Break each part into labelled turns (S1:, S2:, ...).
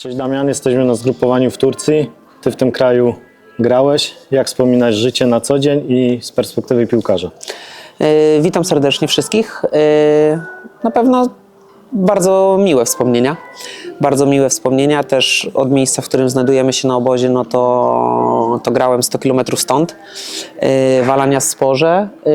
S1: Cześć Damian, jesteśmy na zgrupowaniu w Turcji. Ty w tym kraju grałeś. Jak wspominasz życie na co dzień i z perspektywy piłkarza?
S2: Yy, Witam serdecznie wszystkich. Yy, Na pewno bardzo miłe wspomnienia. Bardzo miłe wspomnienia też od miejsca, w którym znajdujemy się na obozie, no to, to grałem 100 km stąd, yy, w Alania Sporze. Yy,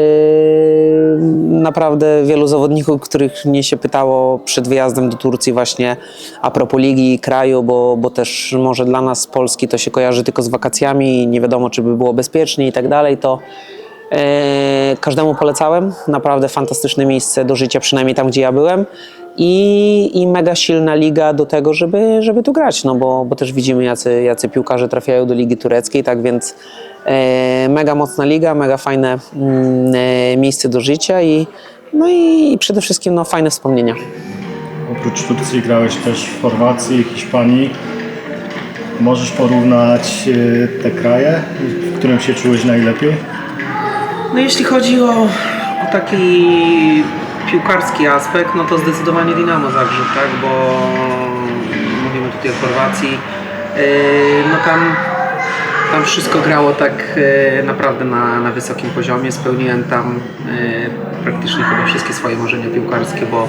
S2: Naprawdę wielu zawodników, których mnie się pytało przed wyjazdem do Turcji właśnie a propos ligi i kraju, bo, bo też może dla nas z Polski to się kojarzy tylko z wakacjami nie wiadomo, czy by było bezpiecznie i tak dalej, to E, Każdemu polecałem. Naprawdę fantastyczne miejsce do życia, przynajmniej tam, gdzie ja byłem. I, i mega silna liga do tego, żeby, żeby tu grać, no bo, bo też widzimy, jacy, jacy piłkarze trafiają do ligi tureckiej, tak więc e, mega mocna liga, mega fajne mm, e, miejsce do życia i, no i, i przede wszystkim no, fajne wspomnienia.
S1: Oprócz Turcji grałeś też w Chorwacji, Hiszpanii. Możesz porównać e, te kraje, w którym się czułeś najlepiej?
S3: No jeśli chodzi o, o taki piłkarski aspekt, no to zdecydowanie Dinamo Zagrzeb, tak, bo mówimy tutaj o Chorwacji, yy, no tam, tam wszystko grało tak yy, naprawdę na, na wysokim poziomie, spełniłem tam yy, praktycznie chyba wszystkie swoje marzenia piłkarskie, bo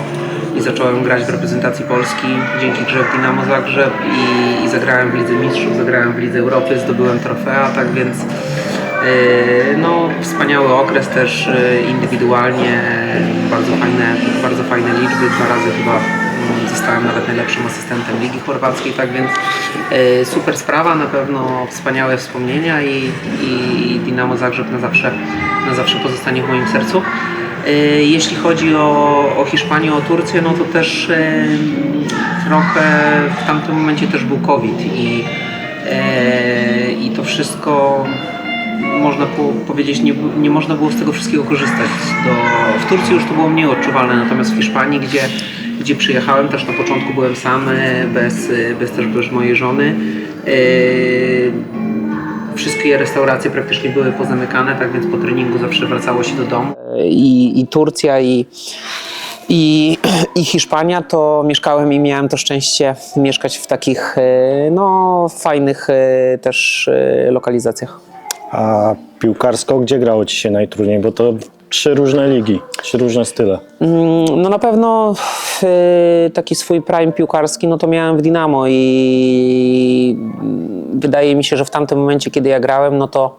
S3: i zacząłem grać w reprezentacji Polski dzięki grze w Dinamo Zagrzeb i, i zagrałem w Lidze Mistrzów, zagrałem w Lidze Europy, zdobyłem trofea, tak więc No, wspaniały okres też yy, indywidualnie, bardzo fajne, bardzo fajne liczby, dwa razy chyba mm, zostałem nawet najlepszym asystentem Ligi Chorwackiej, tak więc yy, super sprawa, na pewno wspaniałe wspomnienia i, i Dinamo Zagrzeb na zawsze, na zawsze pozostanie w moim sercu. Jeśli chodzi o, o Hiszpanię, o Turcję, no to też trochę w tamtym momencie też był COVID i, i to wszystko można po, powiedzieć, nie, nie można było z tego wszystkiego korzystać. Do, w Turcji już to było mniej odczuwalne, natomiast w Hiszpanii, gdzie, gdzie przyjechałem, też na początku byłem sam, e, bez, e, bez też bez mojej żony. e, Wszystkie restauracje praktycznie były pozamykane, tak więc po treningu zawsze wracało się do domu.
S2: i, i Turcja, i, i, i Hiszpania, to mieszkałem i miałem to szczęście mieszkać w takich no, fajnych też lokalizacjach.
S1: A piłkarsko gdzie grało Ci się najtrudniej? Bo to trzy różne ligi, trzy różne style.
S2: Mm, No na pewno e, taki swój prime piłkarski, no to miałem w Dinamo i mm, wydaje mi się, że w tamtym momencie, kiedy ja grałem, no to,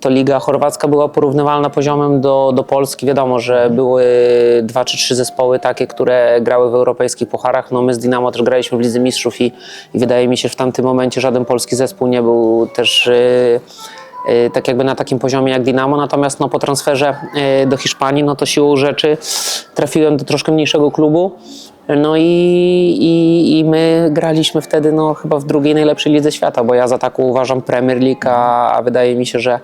S2: to liga chorwacka była porównywalna poziomem do, do Polski. Wiadomo, że były dwa czy trzy zespoły takie, które grały w europejskich pucharach. No my z Dinamo też graliśmy w Lidze Mistrzów i, i wydaje mi się, że w tamtym momencie żaden polski zespół nie był też e, tak jakby na takim poziomie jak Dinamo, natomiast no, po transferze e, do Hiszpanii, no to siłą rzeczy trafiłem do troszkę mniejszego klubu. No i, i, i my graliśmy wtedy no, chyba w drugiej najlepszej lidze świata, bo ja za taką uważam Premier League, a, a wydaje mi się, że,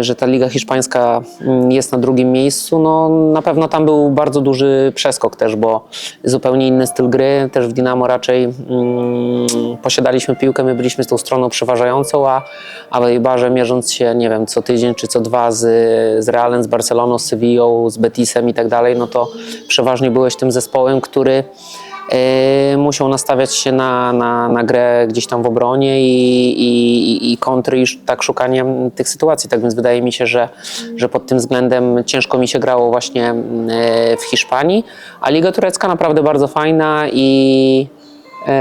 S2: że ta liga hiszpańska mm, jest na drugim miejscu. No, na pewno tam był bardzo duży przeskok też, bo zupełnie inny styl gry. Też w Dinamo raczej mm, posiadaliśmy piłkę, my byliśmy z tą stroną przeważającą, a, a w Eibarze mierząc się, nie wiem, co tydzień czy co dwa z, z Realem, z Barceloną, z Sevillą, z Betisem i tak dalej, no to przeważnie byłeś tym zespołem, który Yy, musiał nastawiać się na, na, na grę gdzieś tam w obronie i, i, i kontry i tak szukanie tych sytuacji. Tak więc wydaje mi się, że, że pod tym względem ciężko mi się grało właśnie yy, w Hiszpanii, a Liga Turecka naprawdę bardzo fajna i, yy,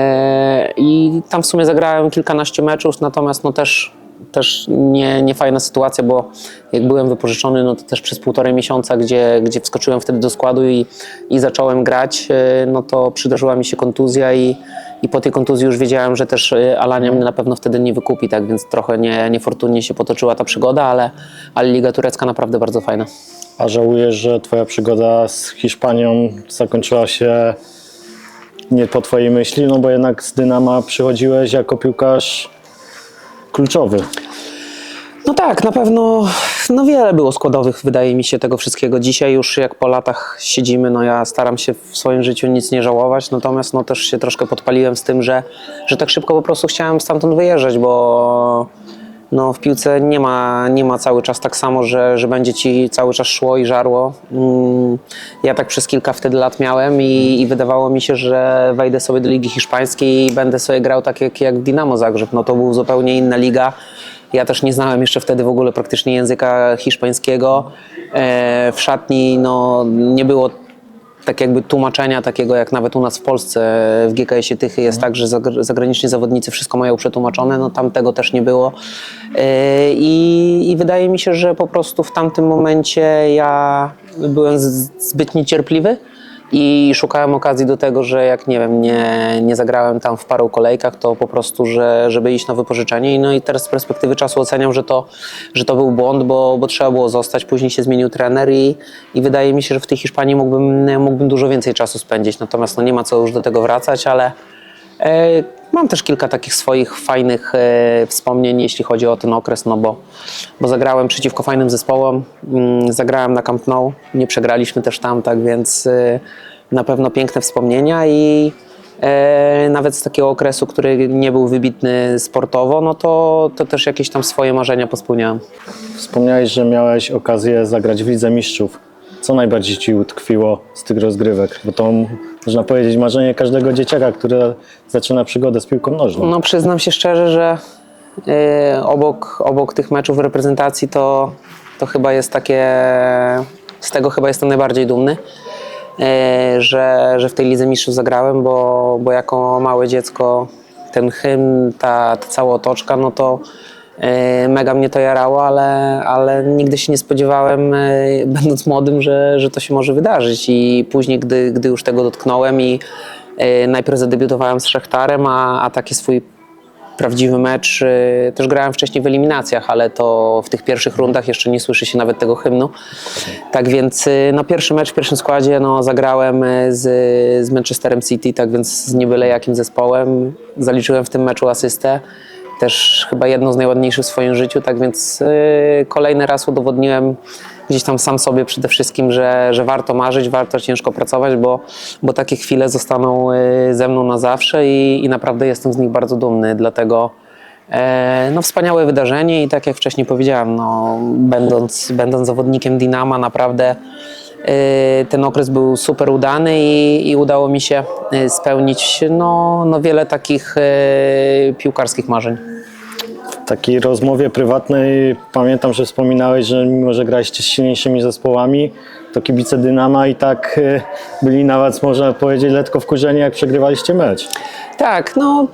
S2: i tam w sumie zagrałem kilkanaście meczów, natomiast no też też nie, nie fajna sytuacja, bo jak byłem wypożyczony, no to też przez półtorej miesiąca, gdzie, gdzie wskoczyłem wtedy do składu i, i zacząłem grać, e, no to przydarzyła mi się kontuzja i, i po tej kontuzji już wiedziałem, że też e, Alania mnie na pewno wtedy nie wykupi, tak więc trochę nie, niefortunnie się potoczyła ta przygoda, ale, ale Liga Turecka naprawdę bardzo fajna.
S1: A żałujesz, że Twoja przygoda z Hiszpanią zakończyła się nie po Twojej myśli? No bo jednak z Dynama przychodziłeś jako piłkarz kluczowy.
S2: No tak, na pewno no wiele było składowych, wydaje mi się, tego wszystkiego. Dzisiaj już jak po latach siedzimy, no ja staram się w swoim życiu nic nie żałować, natomiast no też się troszkę podpaliłem z tym, że, że tak szybko po prostu chciałem stamtąd wyjeżdżać, bo no w piłce nie ma, nie ma cały czas tak samo, że, że będzie ci cały czas szło i żarło. Mm, Ja tak przez kilka wtedy lat miałem i, i wydawało mi się, że wejdę sobie do Ligi Hiszpańskiej i będę sobie grał tak jak, jak Dinamo Zagrzeb. No to był zupełnie inna liga. Ja też nie znałem jeszcze wtedy w ogóle praktycznie języka hiszpańskiego. E, W szatni no, nie było tak jakby tłumaczenia takiego jak nawet u nas w Polsce w GKS-ie Tychy jest tak, że zagr- zagraniczni zawodnicy wszystko mają przetłumaczone, no tam tego też nie było. Yy, i, i wydaje mi się, że po prostu w tamtym momencie ja byłem zbyt niecierpliwy i szukałem okazji do tego, że jak nie wiem, nie, nie zagrałem tam w paru kolejkach, to po prostu, że, żeby iść na wypożyczenie. I No i teraz z perspektywy czasu oceniam, że to, że to był błąd, bo, bo trzeba było zostać. Później się zmienił trener i, i wydaje mi się, że w tej Hiszpanii mógłbym, mógłbym dużo więcej czasu spędzić. Natomiast no nie ma co już do tego wracać, ale mam też kilka takich swoich fajnych e, wspomnień, jeśli chodzi o ten okres, no bo, bo zagrałem przeciwko fajnym zespołom, mm, zagrałem na Camp Nou, nie przegraliśmy też tam, tak więc e, na pewno piękne wspomnienia i e, nawet z takiego okresu, który nie był wybitny sportowo, no to, to też jakieś tam swoje marzenia pospełniałem.
S1: Wspomniałeś, że miałeś okazję zagrać w Lidze Mistrzów. Co najbardziej ci utkwiło z tych rozgrywek? Bo to można powiedzieć marzenie każdego dzieciaka, który zaczyna przygodę z piłką nożną.
S2: No przyznam się szczerze, że e, obok, obok tych meczów reprezentacji to, to chyba jest takie, z tego chyba jestem najbardziej dumny, e, że, że w tej Lidze Mistrzów zagrałem, bo, bo jako małe dziecko ten hymn, ta, ta cała otoczka, no to mega mnie to jarało, ale, ale nigdy się nie spodziewałem, e, będąc młodym, że, że to się może wydarzyć i później, gdy, gdy już tego dotknąłem i e, najpierw zadebiutowałem z Szachtarem, a, a taki swój prawdziwy mecz. Też grałem wcześniej w eliminacjach, ale to w tych pierwszych rundach jeszcze nie słyszy się nawet tego hymnu. Tak więc no, pierwszy mecz w pierwszym składzie no, zagrałem z, z Manchesterem City, tak więc z niebyle jakim zespołem. Zaliczyłem w tym meczu asystę. Też chyba jedną z najładniejszych w swoim życiu, tak więc y, kolejny raz udowodniłem gdzieś tam sam sobie przede wszystkim, że, że warto marzyć, warto ciężko pracować, bo, bo takie chwile zostaną y, ze mną na zawsze i, i naprawdę jestem z nich bardzo dumny. Dlatego e, no, wspaniałe wydarzenie i tak jak wcześniej powiedziałem, no, będąc, będąc zawodnikiem Dinama, naprawdę ten okres był super udany i, i udało mi się y, spełnić no, no, wiele takich y, piłkarskich marzeń.
S1: W takiej rozmowie prywatnej pamiętam, że wspominałeś, że mimo, że graliście z silniejszymi zespołami, to kibice Dynama i tak y, byli nawet, można powiedzieć, letko wkurzeni, jak przegrywaliście mecz.
S2: Tak, no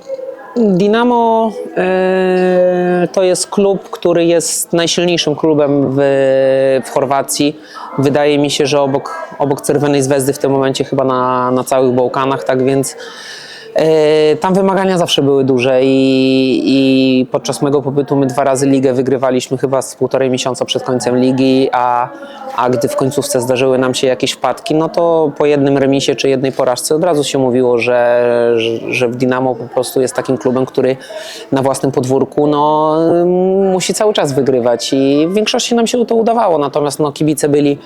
S2: Dinamo e, to jest klub, który jest najsilniejszym klubem w, w Chorwacji. Wydaje mi się, że obok, obok Czerwonej Zvezdy w tym momencie chyba na, na całych Bałkanach, tak więc tam wymagania zawsze były duże i, i podczas mego pobytu my dwa razy ligę wygrywaliśmy chyba z półtorej miesiąca przed końcem ligi, a, a gdy w końcówce zdarzyły nam się jakieś wpadki, no to po jednym remisie czy jednej porażce od razu się mówiło, że, że, że w Dinamo po prostu jest takim klubem, który na własnym podwórku no, musi cały czas wygrywać i w większości nam się to udawało, natomiast no, kibice byli,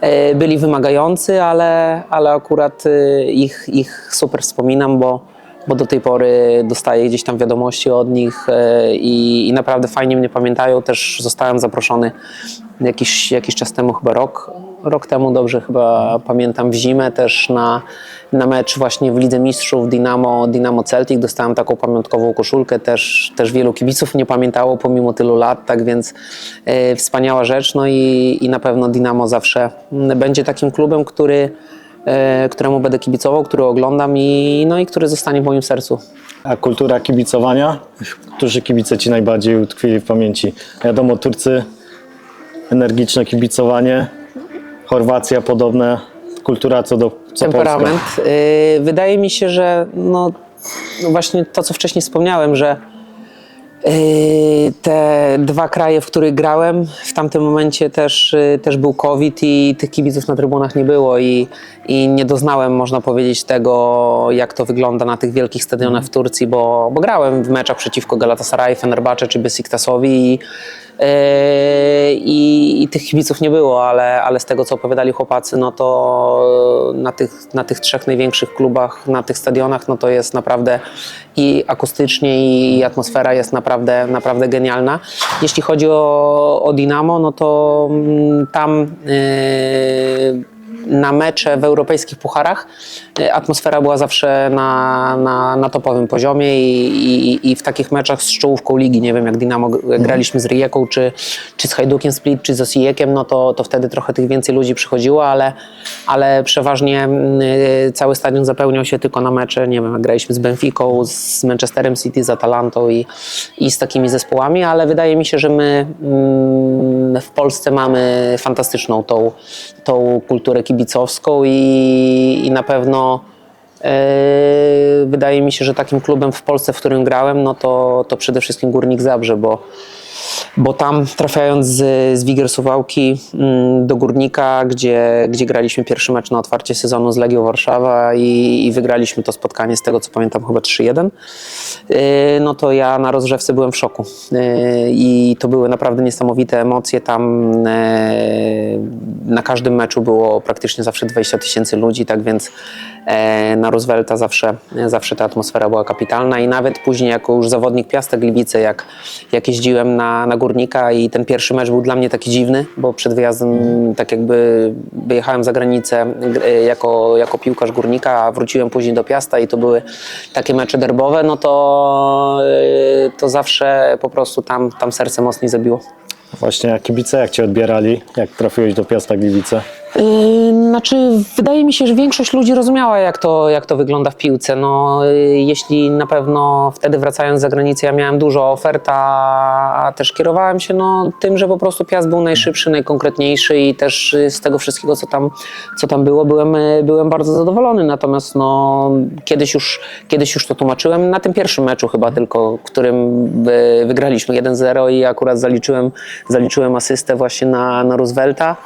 S2: e, byli wymagający, ale, ale akurat e, ich, ich super wspominam, bo bo do tej pory dostaję gdzieś tam wiadomości od nich e, i, i naprawdę fajnie mnie pamiętają. Też zostałem zaproszony jakiś, jakiś czas temu, chyba rok, rok temu, dobrze chyba pamiętam, w zimę też na, na mecz właśnie w Lidze Mistrzów Dynamo, Dynamo Celtic. Dostałem taką pamiątkową koszulkę, też, też wielu kibiców nie pamiętało pomimo tylu lat, tak więc e, wspaniała rzecz. No i, i na pewno Dynamo zawsze będzie takim klubem, który któremu będę kibicował, który oglądam i, no i który zostanie w moim sercu.
S1: A kultura kibicowania? Którzy kibice ci najbardziej utkwili w pamięci? Wiadomo, Turcy, energiczne kibicowanie, Chorwacja podobne, kultura co do co
S2: temperament.
S1: Polska.
S2: Y, Wydaje mi się, że no, no właśnie to, co wcześniej wspomniałem, że te dwa kraje, w których grałem, w tamtym momencie też, y, też był COVID i tych kibiców na trybunach nie było i, i nie doznałem, można powiedzieć, tego, jak to wygląda na tych wielkich stadionach w Turcji, bo, bo grałem w meczach przeciwko Galatasaray, Fenerbahce czy Besiktasowi i i, i tych kibiców nie było, ale, ale z tego co opowiadali chłopacy, no to na tych, na tych trzech największych klubach, na tych stadionach, no to jest naprawdę i akustycznie i, atmosfera jest naprawdę, naprawdę genialna. Jeśli chodzi o, o Dinamo, no to mm, tam e, na mecze w europejskich pucharach atmosfera była zawsze na, na, na topowym poziomie i, i, i w takich meczach z czołówką ligi, nie wiem jak Dinamo g- graliśmy z Rijeką, czy, czy z Hajdukiem Split, czy z Osijekiem, no to, to wtedy trochę tych więcej ludzi przychodziło, ale, ale przeważnie mm, e, cały stadion zapełniał się tylko na mecze, nie wiem, jak graliśmy z Benficą, z Manchesterem City, z Atalantą i, i z takimi zespołami, ale wydaje mi się, że my mm, w Polsce mamy fantastyczną tą, tą kulturę kibicowską i, i na pewno wydaje mi się, że takim klubem w Polsce, w którym grałem, no to, to przede wszystkim Górnik Zabrze, bo, bo tam trafiając z, z Wigier Suwałki mm, do Górnika, gdzie, gdzie graliśmy pierwszy mecz na otwarcie sezonu z Legią Warszawa i, i wygraliśmy to spotkanie, z tego co pamiętam chyba 3-1, yy, no to ja na rozgrzewce byłem w szoku Yy, i to były naprawdę niesamowite emocje. Tam yy, na każdym meczu było praktycznie zawsze 20 tysięcy ludzi, tak więc e, na Roosevelta zawsze, zawsze ta atmosfera była kapitalna i nawet później jako już zawodnik Piastek Gliwice, jak, jak jeździłem na, na Górnika i ten pierwszy mecz był dla mnie taki dziwny, bo przed wyjazdem tak jakby wyjechałem za granicę e, jako, jako piłkarz Górnika, a wróciłem później do Piasta i to były takie mecze derbowe, no to, e, to zawsze po prostu tam, tam serce mocniej zabiło.
S1: Właśnie, a kibice jak cię odbierali, jak trafiłeś do Piasta Gliwice?
S2: Znaczy, wydaje mi się, że większość ludzi rozumiała, jak to, jak to wygląda w piłce. No, yy, jeśli na pewno wtedy wracając za granicę, ja miałem dużo ofert, a, też kierowałem się no, tym, że po prostu Piast był najszybszy, najkonkretniejszy i też yy, z tego wszystkiego, co tam, co tam było, byłem, yy, byłem bardzo zadowolony. Natomiast no, kiedyś, już, kiedyś już to tłumaczyłem na tym pierwszym meczu chyba tylko, którym wygraliśmy 1-0 i akurat zaliczyłem, zaliczyłem asystę właśnie na, na Roosevelta.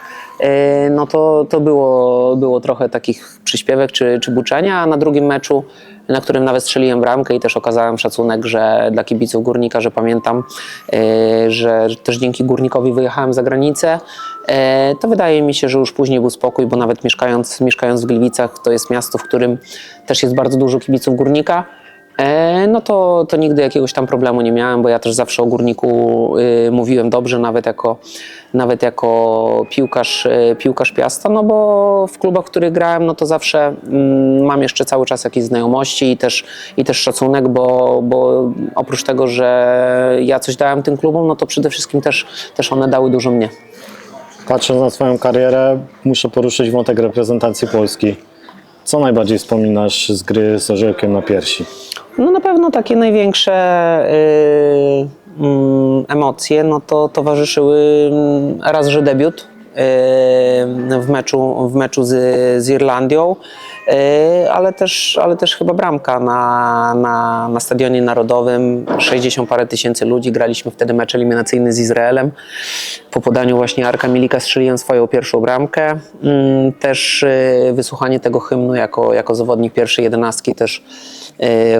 S2: E, no to, to było, było trochę takich przyśpiewek czy, czy buczenia, a na drugim meczu, na którym nawet strzeliłem bramkę i też okazałem szacunek, że dla kibiców Górnika, że pamiętam, e, że też dzięki Górnikowi wyjechałem za granicę, e, to wydaje mi się, że już później był spokój, bo nawet mieszkając, mieszkając w Gliwicach, to jest miasto, w którym też jest bardzo dużo kibiców Górnika, no to, to nigdy jakiegoś tam problemu nie miałem, bo ja też zawsze o górniku y, mówiłem dobrze, nawet jako, nawet jako piłkarz, y, piłkarz Piasta, no bo w klubach, w których grałem, no to zawsze mm, mam jeszcze cały czas jakieś znajomości i też, i też szacunek, bo, bo oprócz tego, że ja coś dałem tym klubom, no to przede wszystkim też, też one dały dużo mnie.
S1: Patrząc na Twoją karierę, muszę poruszyć wątek reprezentacji Polski. Co najbardziej wspominasz z gry z orzełkiem na piersi?
S2: No na pewno takie największe y, mm, emocje no to towarzyszyły mm, raz, że debiut y, w meczu, w meczu z, z Irlandią, ale, też, ale też chyba bramka na, na, na Stadionie Narodowym. 60 parę tysięcy ludzi, graliśmy wtedy mecz eliminacyjny z Izraelem. Po podaniu właśnie Arka Milika strzeliłem swoją pierwszą bramkę. Mm, Też y, wysłuchanie tego hymnu jako, jako zawodnik pierwszej jedenastki też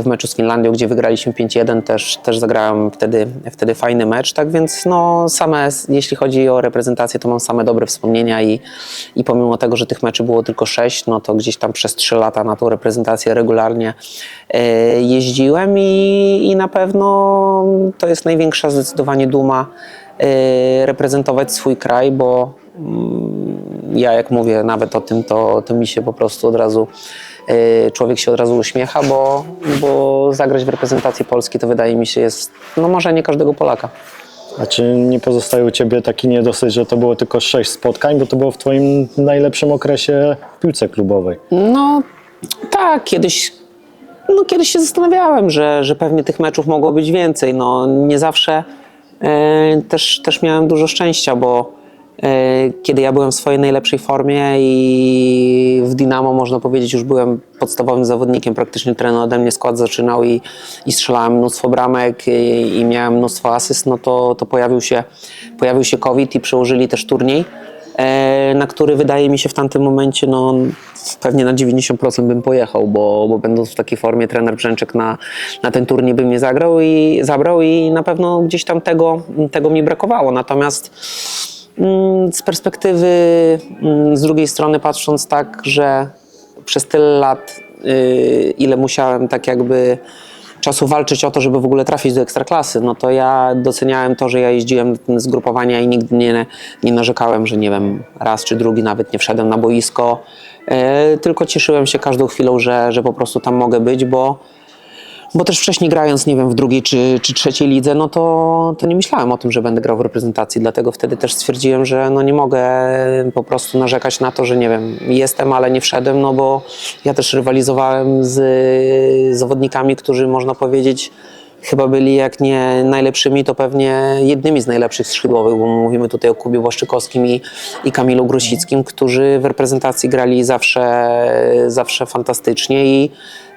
S2: w meczu z Finlandią, gdzie wygraliśmy 5-1, też, też zagrałem wtedy, wtedy fajny mecz, tak więc no same, jeśli chodzi o reprezentację, to mam same dobre wspomnienia i, i pomimo tego, że tych meczy było tylko 6, no to gdzieś tam przez 3 lata na tą reprezentację regularnie e, jeździłem i, i na pewno to jest największa zdecydowanie duma e, reprezentować swój kraj, bo mm, ja jak mówię nawet o tym, to, to mi się po prostu od razu y, człowiek się od razu uśmiecha, bo, bo zagrać w reprezentacji Polski to wydaje mi się jest no marzenie każdego Polaka.
S1: A czy nie pozostaje u Ciebie taki niedosyt, że to było tylko sześć spotkań, bo to było w Twoim najlepszym okresie w piłce klubowej?
S2: No tak, kiedyś, no, kiedyś się zastanawiałem, że, że pewnie tych meczów mogło być więcej. No, nie zawsze e, też, też miałem dużo szczęścia, bo kiedy ja byłem w swojej najlepszej formie i w Dinamo można powiedzieć już byłem podstawowym zawodnikiem, praktycznie trener ode mnie skład zaczynał i, i strzelałem mnóstwo bramek i, i miałem mnóstwo asyst, no to, to pojawił, się, pojawił się COVID i przełożyli też turniej e, na który wydaje mi się w tamtym momencie no, pewnie na 90% bym pojechał, bo, bo będąc w takiej formie trener Brzęczek na, na ten turniej by mnie zagrał i zabrał i na pewno gdzieś tam tego, tego mi brakowało. Natomiast z perspektywy mm, z drugiej strony patrząc tak, że przez tyle lat, y, ile musiałem tak jakby czasu walczyć o to, żeby w ogóle trafić do ekstraklasy, no to ja doceniałem to, że ja jeździłem z grupowania i nigdy nie, nie narzekałem, że nie wiem, raz czy drugi nawet nie wszedłem na boisko, e, tylko cieszyłem się każdą chwilą, że, że po prostu tam mogę być, bo bo też wcześniej grając, nie wiem, w drugiej czy, czy trzeciej lidze, no to, to nie myślałem o tym, że będę grał w reprezentacji, dlatego wtedy też stwierdziłem, że no nie mogę po prostu narzekać na to, że nie wiem, jestem, ale nie wszedłem, no bo ja też rywalizowałem z zawodnikami, którzy można powiedzieć chyba byli jak nie najlepszymi, to pewnie jednymi z najlepszych skrzydłowych, bo mówimy tutaj o Kubie Błaszczykowskim i, i Kamilu Grosickim, którzy w reprezentacji grali zawsze, zawsze fantastycznie i,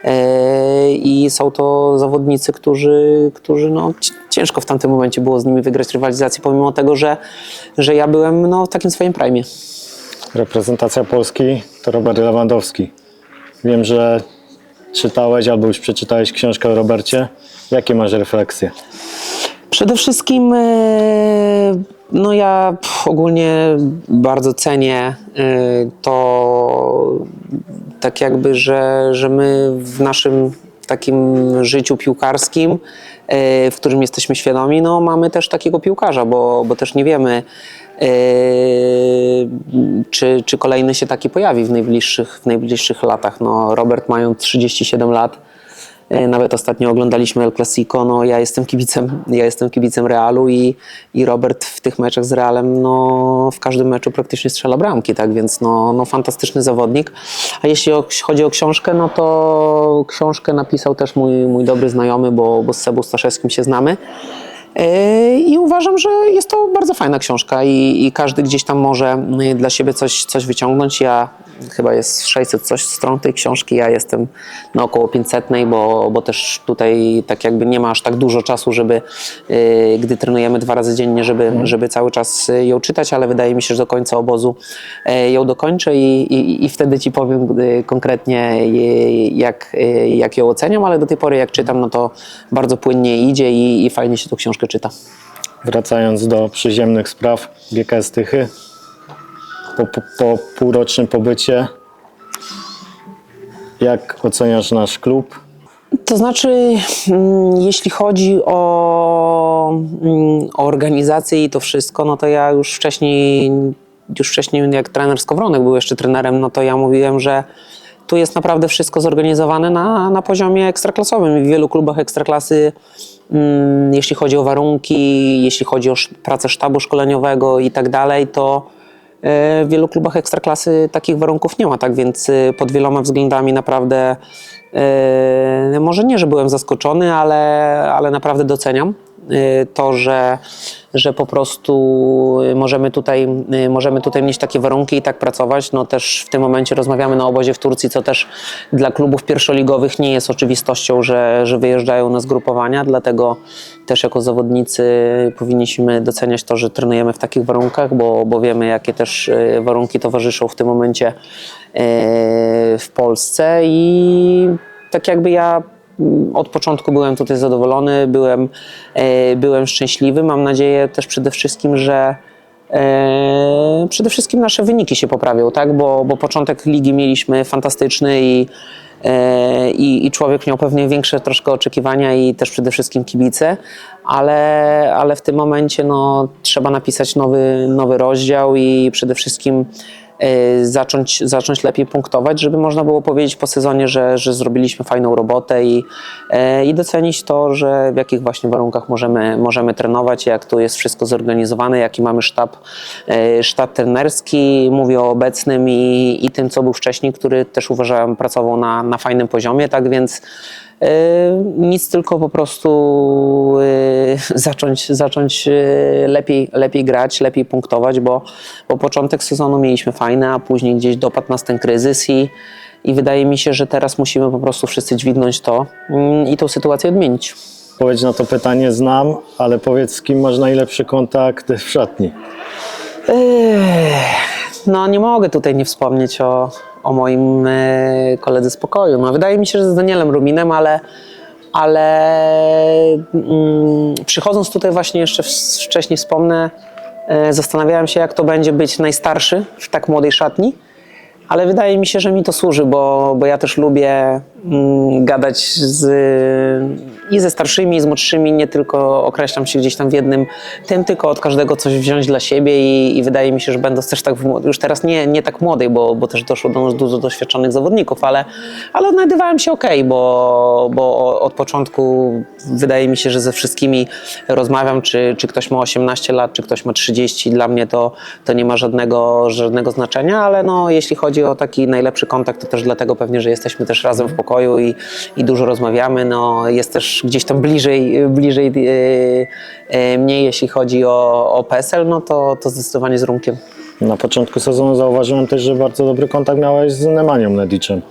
S2: e, i są to zawodnicy, którzy, którzy no, ci- ciężko w tamtym momencie było z nimi wygrać rywalizację, pomimo tego, że, że ja byłem no, w takim swoim prime.
S1: Reprezentacja Polski to Robert Lewandowski. Wiem, że czytałeś albo już przeczytałeś książkę o Robercie. Jakie masz refleksje?
S2: Przede wszystkim, e, no ja ogólnie bardzo cenię e, to, tak jakby, że, że my w naszym takim życiu piłkarskim, e, w którym jesteśmy świadomi, no mamy też takiego piłkarza, bo, bo też nie wiemy, czy, czy kolejny się taki pojawi w najbliższych, w najbliższych latach. No, Robert mając 37 lat, Nawet ostatnio oglądaliśmy El Clasico, no ja jestem kibicem, ja jestem kibicem Realu i, i Robert w tych meczach z Realem, no w każdym meczu praktycznie strzela bramki, tak więc no, no fantastyczny zawodnik. A jeśli chodzi o książkę, no to książkę napisał też mój, mój dobry znajomy, bo, bo z Sebą Staszewskim się znamy. E, I uważam, że jest to bardzo fajna książka i, i każdy gdzieś tam może y, dla siebie coś, coś wyciągnąć. Ja chyba jest 600 coś stron tej książki, ja jestem na około 500, bo, bo też tutaj tak jakby nie ma aż tak dużo czasu, żeby y, gdy trenujemy dwa razy dziennie, żeby, żeby cały czas y, ją czytać, ale wydaje mi się, że do końca obozu y, ją dokończę i, i, i wtedy Ci powiem y, konkretnie jak, jak ją oceniam, ale do tej pory jak czytam, no to bardzo płynnie idzie i, i fajnie się tą książkę czyta.
S1: Wracając do przyziemnych spraw, GKS Tychy. Po, po, po półrocznym pobycie, jak oceniasz nasz klub?
S2: To znaczy, mm, jeśli chodzi o, mm, o organizację i to wszystko, no to ja już wcześniej, już wcześniej jak trener Skowronek był jeszcze trenerem, no to ja mówiłem, że tu jest naprawdę wszystko zorganizowane na, na poziomie ekstraklasowym. W wielu klubach ekstraklasy, mm, jeśli chodzi o warunki, jeśli chodzi o pracę sztabu szkoleniowego i tak dalej, to W wielu klubach ekstraklasy takich warunków nie ma, tak więc y, pod wieloma względami naprawdę e, może nie, że byłem zaskoczony, ale, ale naprawdę doceniam to, że, że po prostu możemy tutaj, e, możemy tutaj mieć takie warunki i tak pracować. No też w tym momencie rozmawiamy na obozie w Turcji, co też dla klubów pierwszoligowych nie jest oczywistością, że, że wyjeżdżają na zgrupowania, dlatego też jako zawodnicy powinniśmy doceniać to, że trenujemy w takich warunkach, bo, bo wiemy, jakie też warunki towarzyszą w tym momencie w Polsce i tak jakby ja od początku byłem tutaj zadowolony, byłem, e, byłem szczęśliwy. Mam nadzieję też przede wszystkim, że e, przede wszystkim nasze wyniki się poprawią, tak? bo, bo początek ligi mieliśmy fantastyczny i, e, i, i człowiek miał pewnie większe troszkę oczekiwania i też przede wszystkim kibice, ale, ale w tym momencie no, trzeba napisać nowy, nowy rozdział i przede wszystkim zacząć, zacząć lepiej punktować, żeby można było powiedzieć po sezonie, że, że zrobiliśmy fajną robotę i, e, i docenić to, że w jakich właśnie warunkach możemy, możemy trenować, jak tu jest wszystko zorganizowane, jaki mamy sztab, e, sztab trenerski. Mówię o obecnym i, i tym, co był wcześniej, który też uważałem pracował na, na fajnym poziomie, tak więc e, nic tylko po prostu e, zacząć, zacząć e, lepiej, lepiej grać, lepiej punktować, bo, bo początek sezonu mieliśmy fajny, a później gdzieś dopadł nas ten kryzys i, i wydaje mi się, że teraz musimy po prostu wszyscy dźwignąć to mm, i tą sytuację odmienić.
S1: Odpowiedź na to pytanie znam, ale powiedz, z kim masz najlepszy kontakt w szatni?
S2: No nie mogę tutaj nie wspomnieć o, o moim e, koledze z pokoju. No, wydaje mi się, że z Danielem Ruminem, ale, ale mm, przychodząc tutaj właśnie jeszcze wcześniej wspomnę, e, zastanawiałem się, jak to będzie być najstarszy w tak młodej szatni. Ale wydaje mi się, że mi to służy, bo, bo ja też lubię gadać z, i ze starszymi, i z młodszymi, nie tylko określam się gdzieś tam w jednym tym, tylko od każdego coś wziąć dla siebie i, i wydaje mi się, że będąc też tak, w, już teraz nie, nie tak młodej, bo, bo też doszło do nas dużo doświadczonych zawodników, ale, ale odnajdywałem się ok, bo, bo od początku wydaje mi się, że ze wszystkimi rozmawiam, czy, czy ktoś ma 18 lat, czy ktoś ma 30, dla mnie to, to nie ma żadnego, żadnego znaczenia, ale no, jeśli chodzi o taki najlepszy kontakt, to też dlatego pewnie, że jesteśmy też razem w pokoju i, i dużo rozmawiamy, no, jest też gdzieś tam bliżej, bliżej yy, yy, mnie, jeśli chodzi o, o PESEL, no to, to zdecydowanie z Rumkiem.
S1: Na początku sezonu zauważyłem też, że bardzo dobry kontakt miałeś z Nemanią Nediczem.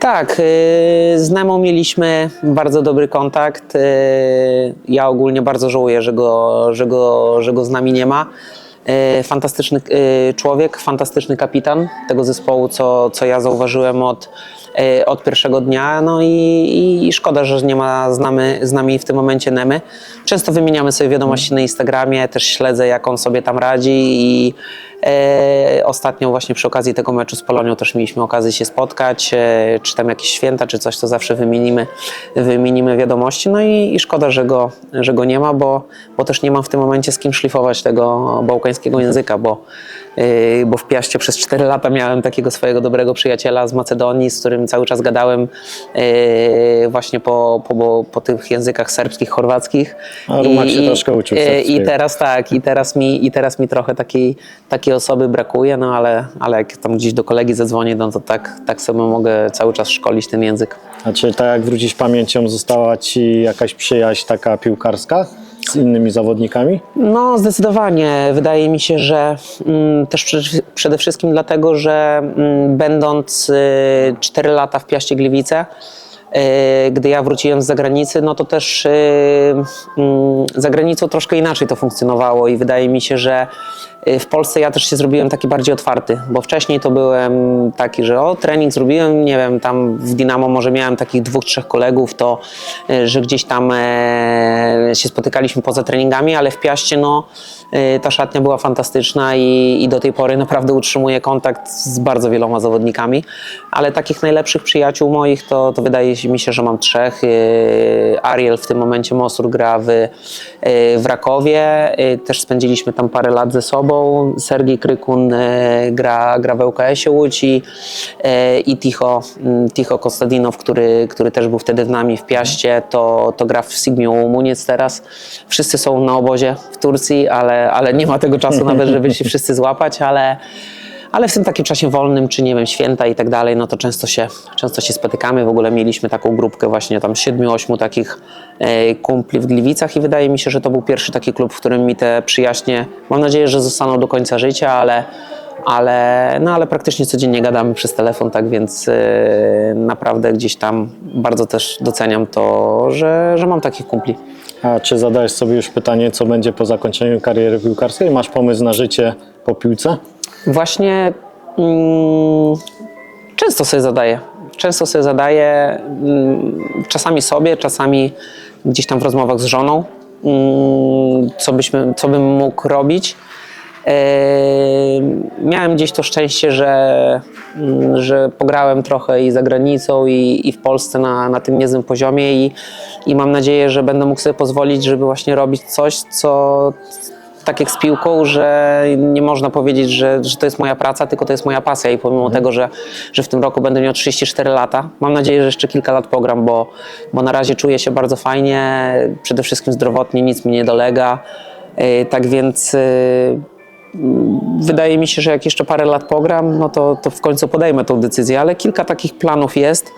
S2: Tak, y, z Nemą mieliśmy bardzo dobry kontakt. Ja ogólnie bardzo żałuję, że go, że go, że go z nami nie ma. Y, Fantastyczny y, człowiek, fantastyczny kapitan tego zespołu, co, co ja zauważyłem od, y, od pierwszego dnia. No i, i, szkoda, że nie ma z nami, z nami w tym momencie Nemy. Często wymieniamy sobie wiadomości na Instagramie, też śledzę, jak on sobie tam radzi i E, ostatnio właśnie przy okazji tego meczu z Polonią też mieliśmy okazję się spotkać, e, czy tam jakieś święta, czy coś, to zawsze wymienimy, wymienimy wiadomości. No i, i szkoda, że go, że go nie ma, bo, bo też nie mam w tym momencie z kim szlifować tego bałkańskiego języka, bo, e, bo w Piaście przez 4 lata miałem takiego swojego dobrego przyjaciela z Macedonii, z którym cały czas gadałem e, właśnie po, po, po tych językach serbskich, chorwackich.
S1: A Rumak się troszkę uczył
S2: e, I
S1: serbskiego.
S2: teraz tak, i teraz mi, i teraz mi trochę takiej, takiej osoby brakuje, no ale, ale jak tam gdzieś do kolegi zadzwonię, no to tak, tak sobie mogę cały czas szkolić ten język.
S1: A czy tak jak wrócisz pamięcią, została ci jakaś przyjaźń taka piłkarska z innymi zawodnikami?
S2: No, zdecydowanie. Wydaje mi się, że mm, też przede, przede wszystkim dlatego, że mm, będąc y, 4 lata w Piaście Gliwice, y, gdy ja wróciłem z zagranicy, no to też y, mm, za granicą troszkę inaczej to funkcjonowało i wydaje mi się, że w Polsce ja też się zrobiłem taki bardziej otwarty, bo wcześniej to byłem taki, że o, trening zrobiłem, nie wiem, tam w Dinamo może miałem takich dwóch, trzech kolegów, to, y, że gdzieś tam e, się spotykaliśmy poza treningami, ale w Piaście, no, y, ta szatnia była fantastyczna i, i do tej pory naprawdę utrzymuję kontakt z bardzo wieloma zawodnikami, ale takich najlepszych przyjaciół moich to, to wydaje mi się, że mam trzech. Y, Ariel w tym momencie Mosur gra w, y, w Rakowie, y, też spędziliśmy tam parę lat ze sobą. Sergiej Krykun y, gra, gra w ŁKS-ie Łódź i, Ticho, mm, Ticho Kostadinow, który, który też był wtedy w nami w Piaście, to, to gra w Sigmiu Muniec teraz. Wszyscy są na obozie w Turcji, ale, ale nie ma tego czasu nawet, żeby się wszyscy złapać, ale ale w tym takim czasie wolnym, czy nie wiem, święta i tak dalej, no to często się, często się spotykamy. W ogóle mieliśmy taką grupkę właśnie tam siedmiu, ośmiu takich e, kumpli w Gliwicach i wydaje mi się, że to był pierwszy taki klub, w którym mi te przyjaźnie, mam nadzieję, że zostaną do końca życia, ale, ale, no, ale praktycznie codziennie gadamy przez telefon, tak więc e, naprawdę gdzieś tam bardzo też doceniam to, że, że mam takich kumpli.
S1: A czy zadajesz sobie już pytanie, co będzie po zakończeniu kariery piłkarskiej? Masz pomysł na życie po piłce?
S2: Właśnie mm, często sobie zadaję. Często sobie zadaję, mm, czasami sobie, czasami gdzieś tam w rozmowach z żoną, mm, co, byśmy, co bym mógł robić. E, miałem gdzieś to szczęście, że, mm, że pograłem trochę i za granicą, i, i w Polsce na, na tym niezłym poziomie i, i mam nadzieję, że będę mógł sobie pozwolić, żeby właśnie robić coś, co, tak jak z piłką, że nie można powiedzieć, że, że to jest moja praca, tylko to jest moja pasja. I pomimo tego, że, że w tym roku będę miał 34 lata, mam nadzieję, że jeszcze kilka lat pogram, bo, bo na razie czuję się bardzo fajnie, przede wszystkim zdrowotnie, nic mi nie dolega, Yy, tak więc yy, wydaje mi się, że jak jeszcze parę lat pogram, no to, to w końcu podejmę tą decyzję, ale kilka takich planów jest,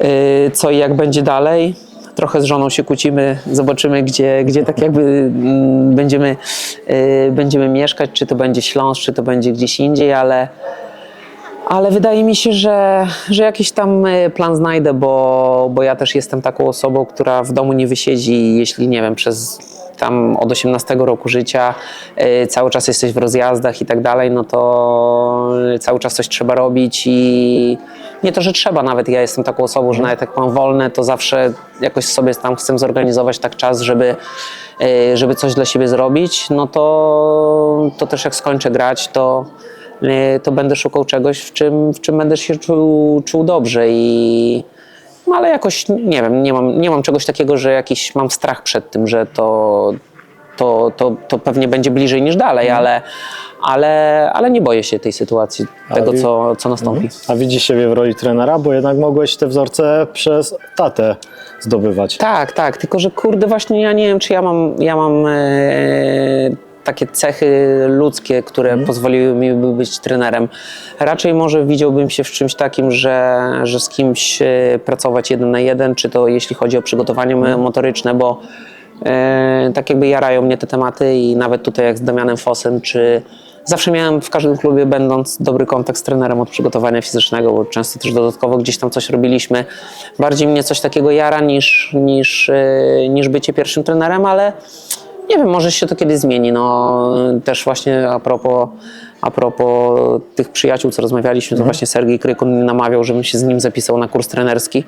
S2: yy, co i jak będzie dalej. Trochę z żoną się kłócimy, zobaczymy, gdzie, gdzie tak jakby mm, będziemy, yy, będziemy mieszkać, czy to będzie Śląsk, czy to będzie gdzieś indziej, ale, ale wydaje mi się, że, że jakiś tam y, plan znajdę, bo, bo ja też jestem taką osobą, która w domu nie wysiedzi, jeśli nie wiem, przez tam od 18 roku życia, y, cały czas jesteś w rozjazdach i tak dalej, no to cały czas coś trzeba robić i nie to, że trzeba, nawet ja jestem taką osobą, że nawet jak mam wolne, to zawsze jakoś sobie tam chcę zorganizować tak czas, żeby, y, żeby coś dla siebie zrobić, no to, to też jak skończę grać, to, y, to będę szukał czegoś, w czym, w czym będę się czuł, czuł dobrze i no ale jakoś, nie wiem, nie mam, nie mam czegoś takiego, że jakiś mam strach przed tym, że to, to, to, to pewnie będzie bliżej niż dalej, ale, ale, ale nie boję się tej sytuacji, tego
S1: wi-
S2: co, co nastąpi.
S1: A widzisz siebie w roli trenera, bo jednak mogłeś te wzorce przez tatę zdobywać.
S2: Tak, tak, tylko że kurde właśnie ja nie wiem, czy ja mam, ja mam e, takie cechy ludzkie, które pozwoliły mi by być trenerem. Raczej może widziałbym się w czymś takim, że, że z kimś e, pracować jeden na jeden, czy to jeśli chodzi o przygotowanie mo- motoryczne, bo e, tak jakby jarają mnie te tematy i nawet tutaj jak z Damianem Fosem, czy zawsze miałem w każdym klubie będąc dobry kontakt z trenerem od przygotowania fizycznego, bo często też dodatkowo gdzieś tam coś robiliśmy. Bardziej mnie coś takiego jara niż, niż, e, niż bycie pierwszym trenerem, ale nie wiem, może się to kiedyś zmieni. No, też właśnie a propos, a propos tych przyjaciół, co rozmawialiśmy, to właśnie Sergiej Krykun namawiał, żebym się z nim zapisał na kurs trenerski.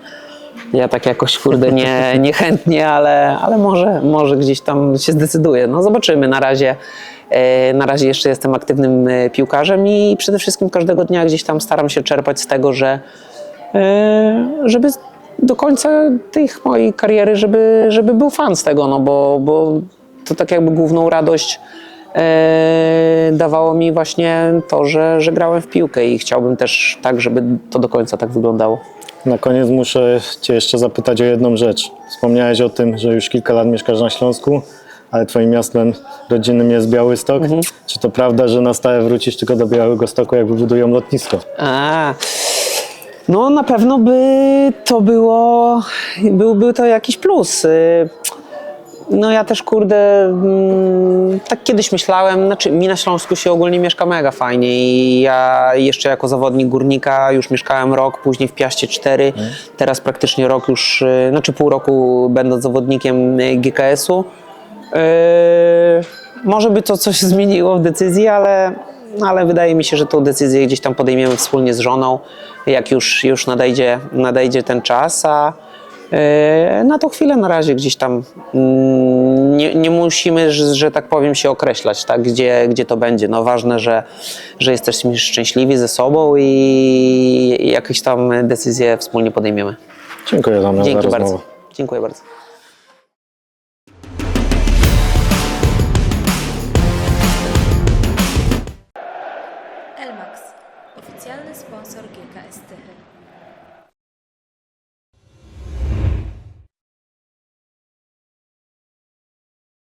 S2: Ja tak jakoś, kurde, nie, niechętnie, ale, ale może, może gdzieś tam się zdecyduję. No zobaczymy. Na razie, e, na razie jeszcze jestem aktywnym e, piłkarzem i przede wszystkim każdego dnia gdzieś tam staram się czerpać z tego, że e, żeby do końca tej mojej kariery, żeby, żeby był fan z tego, no bo, bo to tak jakby główną radość e, dawało mi właśnie to, że, że grałem w piłkę i chciałbym też tak, żeby to do końca tak wyglądało.
S1: Na koniec muszę Cię jeszcze zapytać o jedną rzecz. Wspomniałeś o tym, że już kilka lat mieszkasz na Śląsku, ale Twoim miastem rodzinnym jest Białystok. Czy to prawda, że na stałe wrócisz tylko do Białego Stoku, jak wybudują lotnisko?
S2: A, no na pewno by to było, byłby to jakiś plus. No ja też kurde, mm, tak kiedyś myślałem, znaczy mi na Śląsku się ogólnie mieszka mega fajnie i ja jeszcze jako zawodnik górnika już mieszkałem rok, później w Piaście 4, teraz praktycznie rok już, y, znaczy pół roku będąc zawodnikiem y, GKS-u. Yy, może by to coś zmieniło w decyzji, ale, ale wydaje mi się, że tą decyzję gdzieś tam podejmiemy wspólnie z żoną, jak już, już nadejdzie, nadejdzie ten czas, a na tą chwilę na razie gdzieś tam mm, nie, nie musimy, że, że tak powiem, się określać, tak, gdzie, gdzie to będzie. No ważne, że, że jesteśmy szczęśliwi ze sobą i, jakieś tam decyzje wspólnie podejmiemy.
S1: Dziękuję za
S2: Dzięki
S1: rozmowę.
S2: bardzo. Dziękuję bardzo.